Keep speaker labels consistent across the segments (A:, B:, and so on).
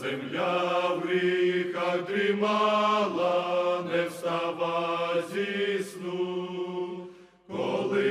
A: земля в ріках дрімала, не встава зі сну, коли.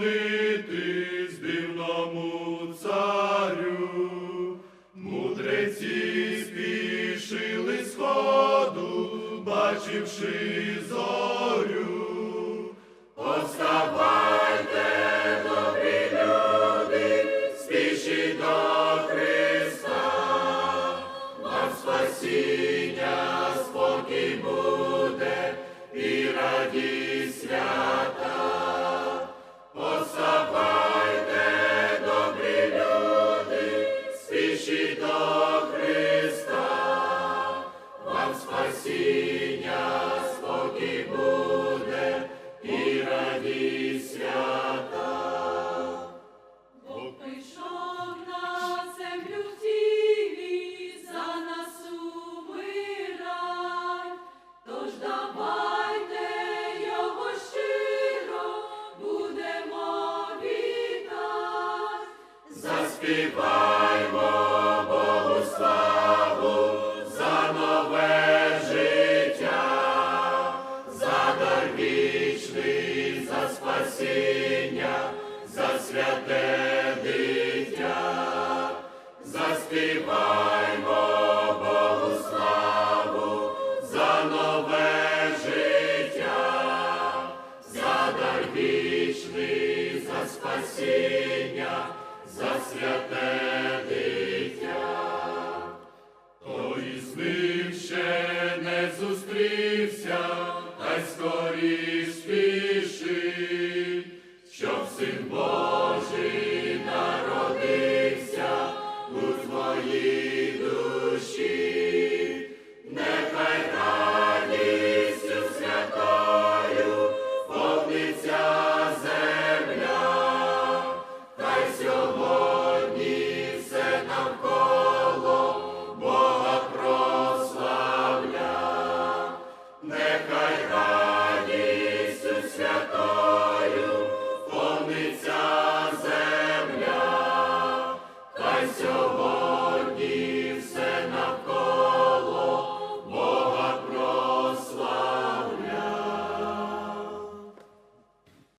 A: Поклонитись дивному царю, мудреці спішили сходу, бачивши зорю, Оставайте, добрі люди, спішіть до Христа, вам спасіння спокій буде і радість свята.
B: Співаймо Богу славу за нове життя, за дар вічний, за
A: спасіння.